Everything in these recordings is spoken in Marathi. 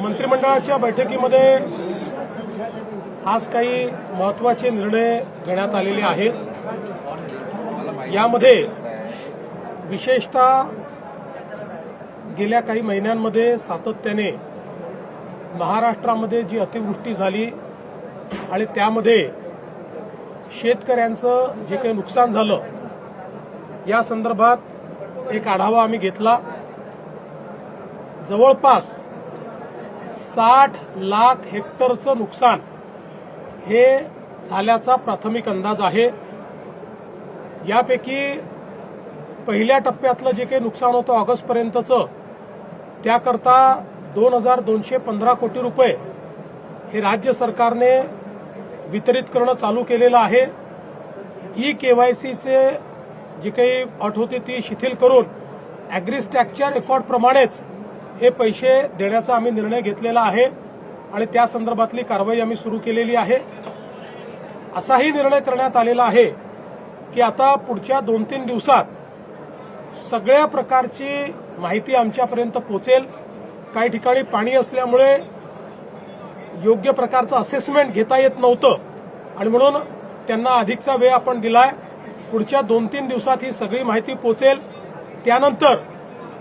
मंत्रिमंडळाच्या बैठकीमध्ये आज काही महत्त्वाचे निर्णय घेण्यात आलेले आहेत. यामध्ये विशेषतः गेल्या काही महिन्यांमध्ये सातत्याने महाराष्ट्रामध्ये जी अतिवृष्टी झाली आणि त्यामध्ये शेतकऱ्यांचं जे काही नुकसान झालं या संदर्भात एक आढावा आम्ही घेतला. जवळपास साठ लाख हेक्टरचं नुकसान हे झाल्याचा प्राथमिक अंदाज आहे. यापैकी पहिल्या टप्प्यातलं जे काही नुकसान होतं ऑगस्टपर्यंतचं त्याकरता दोन हजार दोनशे पंधरा कोटी रुपये हे राज्य सरकारने वितरित करणं चालू केलेलं आहे. ई के वाय सीचे जी काही अट होती ती शिथिल करून अॅग्रिस्टॅकच्या रेकॉर्डप्रमाणेच हे पैसे देण्याचा आम्ही निर्णय घेतलेला आहे आणि त्या संदर्भातली कारवाई आम्ही सुरू केलेली आहे. असाही निर्णय करण्यात आलेला आहे की आता पुढच्या दोन तीन दिवसात सगळ्या प्रकारची माहिती आमच्यापर्यंत पोचेल काही ठिकाणी पाणी असल्यामुळे योग्य प्रकारचं असेसमेंट घेता येत नव्हतं आणि म्हणून त्यांना अधिकचा वेळ आपण दिलाय. पुढच्या दोन तीन दिवसात ही सगळी माहिती पोचेल त्यानंतर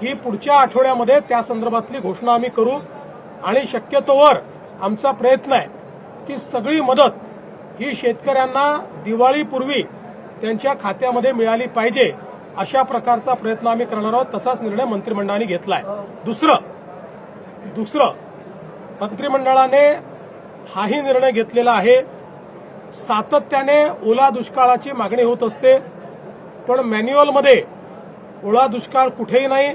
ही पुढच्या आठवड्यामध्ये त्या संदर्भातली घोषणा आम्ही करू. आणि शक्यतोवर आमचा प्रयत्न आहे की सगळी मदत ही शेतकऱ्यांना दिवाळीपूर्वी त्यांच्या खात्यामध्ये मिळाली पाहिजे अशा प्रकारचा प्रयत्न आम्ही करणार आहोत. तसाच निर्णय मंत्रिमंडळाने घेतलाय. दुसरं दुसरं मंत्रिमंडळाने हाही निर्णय घेतलेला आहे. सातत्याने ओला दुष्काळाची मागणी होत असते पण मॅन्युअलमध्ये ओला दुष्काळ कुठेही नाही.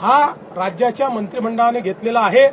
हा राज्याच्या मंत्रिमंडळाने घेतलेला आहे.